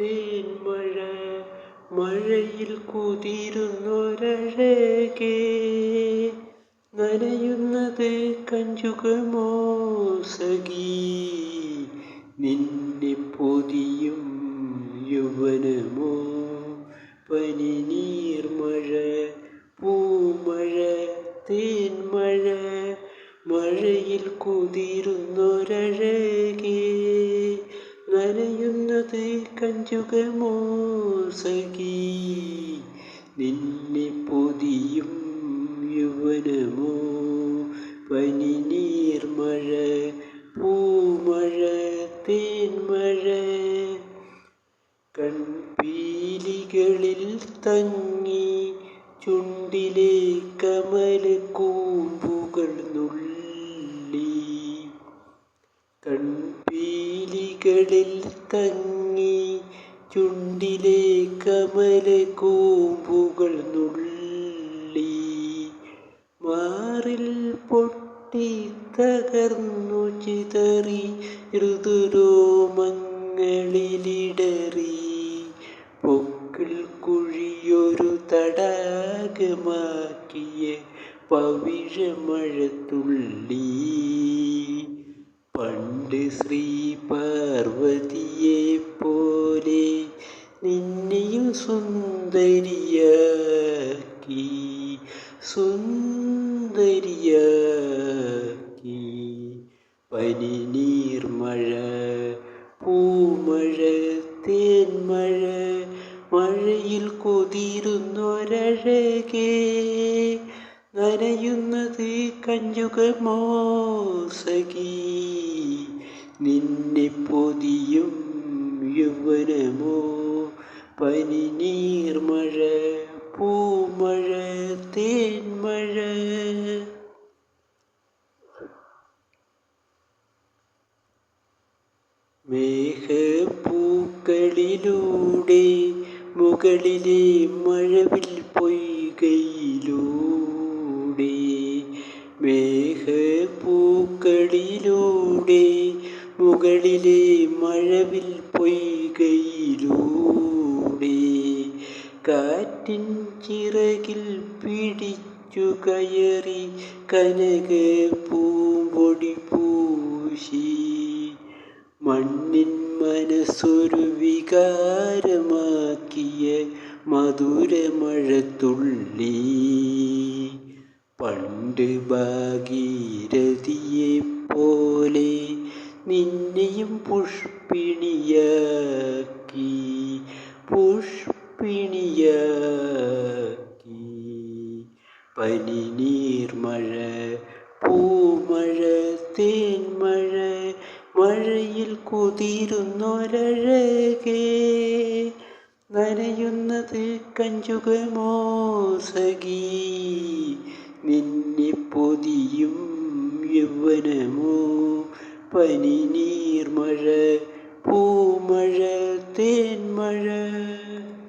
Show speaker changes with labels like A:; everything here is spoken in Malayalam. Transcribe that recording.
A: തേൻ മഴ മഴയിൽ കുതിരുന്നൊരഴകേ. നനയുന്നത് കഞ്ചുകമോ സഖീ? നിന്നെ പൊതിയും യൗവനമോ. പനിനീർമഴ പൂമഴ തേൻമഴ മഴയിൽ കുതിരുന്നോ കഞ്ചുകമോ സഖീ നിന്നെ പൊതിയും യൗവനമോ? പനി നീർമഴ പൂമഴ തേന്മഴ കൺപീലികളിൽ തങ്ങി ചുണ്ടിലെ കമല കൂമ്പുകൾ നുള്ളി. കൺപീലികളിൽ തങ്ങി ചുണ്ടിലെ കമല കൂമ്പുകൾ നുള്ളി. മാറിൽ പൊട്ടി തകർന്നു ചിതറി ഋതുരോമങ്ങളിലിടറി. പൊക്കിൾ കുഴിയൊരു തടാകമാക്കിയ പവിഴമഴത്തുള്ളി. പണ്ട് ശ്രീ പാർവതിയെ പോലെ സുന്ദരിയാക്കി. പനി നീർമഴ പൂമഴ തേന്മഴ മഴയിൽ കൊതിരുന്നൊരഴകെ. നനയുന്നത് കഞ്ചുകമോ സഖീ നിന്നെ പൊതിയും യൗവനമോ പനി മേഘപ്പൂക്കളിലൂടെ മുകളിലെ മഴവിൽ പൊയ്കയിലൂടെ. മേഘപ്പൂക്കളിലൂടെ മുകളിലെ മഴവിൽ പൊയ്കയിലൂടെ. കാറ്റിൻ ചിറകിൽ പിടിച്ചു കയറി കനക പൂമ്പൊടി പൂശി. മണ്ണിൻ മനസ്സൊരു വികാരമാക്കിയ മധുരമഴത്തുള്ളി. പണ്ട് ഭാഗീരഥിയെ പോലെ നിന്നെയും പുഷ്പിണിയാക്കി പുഷ്പിണിയാക്കി. പനി നീർമഴ പൂമഴ തേന്മഴ മഴയിൽ കുതിരുന്നൊരഴകേ നനയുന്നത് കഞ്ചുകമോ സഖീ നിന്നെ പൊതിയും യൗവനമോ പനി നീർമഴ പൂമഴ തേന്മഴ